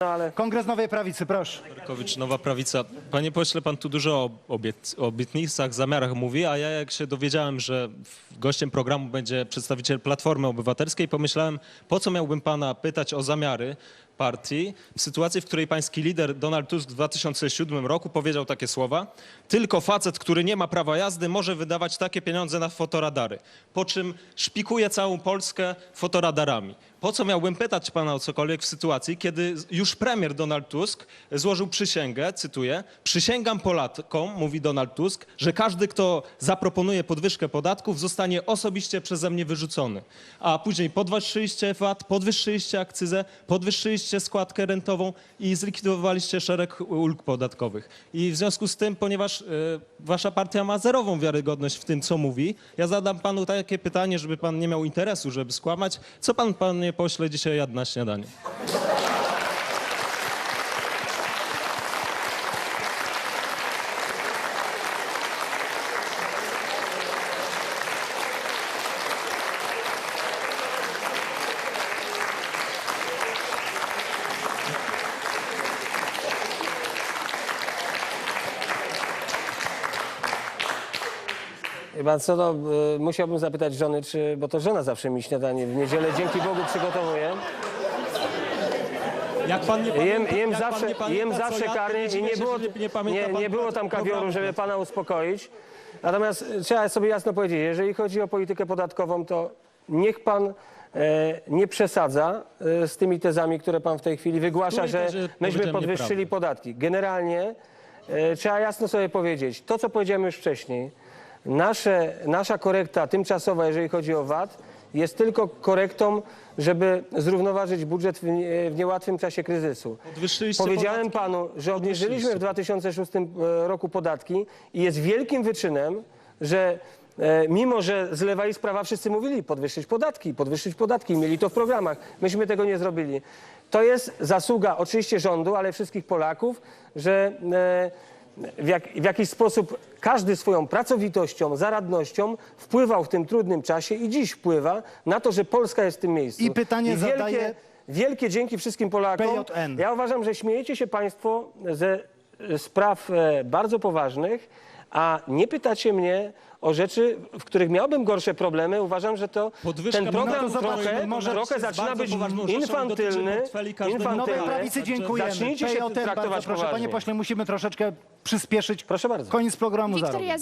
uh, Ale Kongres Nowej Prawicy, proszę. Markowicz, Nowa Prawica. Panie pośle, pan tu dużo o obiet, o obietnicach, zamiarach mówi, a ja jak się dowiedziałem, że gościem programu będzie przedstawiciel Platformy Obywatelskiej, pomyślałem, po co miałbym pana pytać o zamiary partii w sytuacji, w której pański lider Donald Tusk w 2007 roku powiedział takie słowa, tylko facet, który nie ma prawa jazdy może wydawać takie pieniądze na fotoradary, po czym szpikuje całą Polskę fotoradarami. Po co miałbym pytać pana o cokolwiek w sytuacji, kiedy już premier Donald Tusk złożył przysięgę, cytuję, przysięgam Polakom, mówi Donald Tusk, że każdy, kto zaproponuje podwyżkę podatków, zostanie osobiście przeze mnie wyrzucony. A później podwyższyliście VAT, podwyższyliście akcyzę, podwyższyliście składkę rentową i zlikwidowaliście szereg ulg podatkowych. I w związku z tym, ponieważ e, wasza partia ma zerową wiarygodność w tym, co mówi, ja zadam panu takie pytanie, żeby pan nie miał interesu, żeby skłamać. Co pan, panie pośle, dzisiaj jadł na śniadanie? Chyba co do, y, musiałbym zapytać żony, czy, bo to żona zawsze mi śniadanie w niedzielę dzięki Bogu przygotowuje. Jak pan nie Jem, pamięta, jem jak pan zawsze, nie pamięta, jem co zawsze to i nie się, było, że nie, pamięta nie, pan nie było tam programu. kawioru, żeby pana uspokoić. Natomiast trzeba sobie jasno powiedzieć, jeżeli chodzi o politykę podatkową, to niech pan e, nie przesadza e, z tymi tezami, które pan w tej chwili wygłasza, Której że myśmy powiedziałem podwyższyli nieprawdę? podatki. Generalnie e, trzeba jasno sobie powiedzieć, to co powiedziałem już wcześniej, nasze, nasza korekta tymczasowa, jeżeli chodzi o VAT, jest tylko korektą, żeby zrównoważyć budżet w, nie, w niełatwym czasie kryzysu. Podwyższyliście Powiedziałem podatki? panu, że obniżyliśmy w 2006 roku podatki i jest wielkim wyczynem, że e, mimo, że z lewa i z prawa wszyscy mówili podwyższyć podatki, podwyższyć podatki, mieli to w programach, myśmy tego nie zrobili. To jest zasługa oczywiście rządu, ale wszystkich Polaków, że e, w, jak, w jakiś sposób każdy swoją pracowitością, zaradnością wpływał w tym trudnym czasie i dziś wpływa na to, że Polska jest w tym miejscu. I pytanie wielkie, zadaje- Wielkie dzięki wszystkim Polakom. PJN. Ja uważam, że śmiejecie się Państwo ze spraw e, bardzo poważnych, a nie pytacie mnie o rzeczy, w których miałbym gorsze problemy. Uważam, że to Podwyżka ten program No to zobaczmy, trochę, może trochę jest zaczyna bardzo być poważną rzeczą i dotyczy infantylny. portfeli każdego Nowej infantylny. Prawicy dziękujemy. Zacznijcie się PJN, bardzo traktować proszę. poważnie. Panie pośle, musimy troszeczkę przyspieszyć. Proszę bardzo. Koniec programu za rok. Wiktoria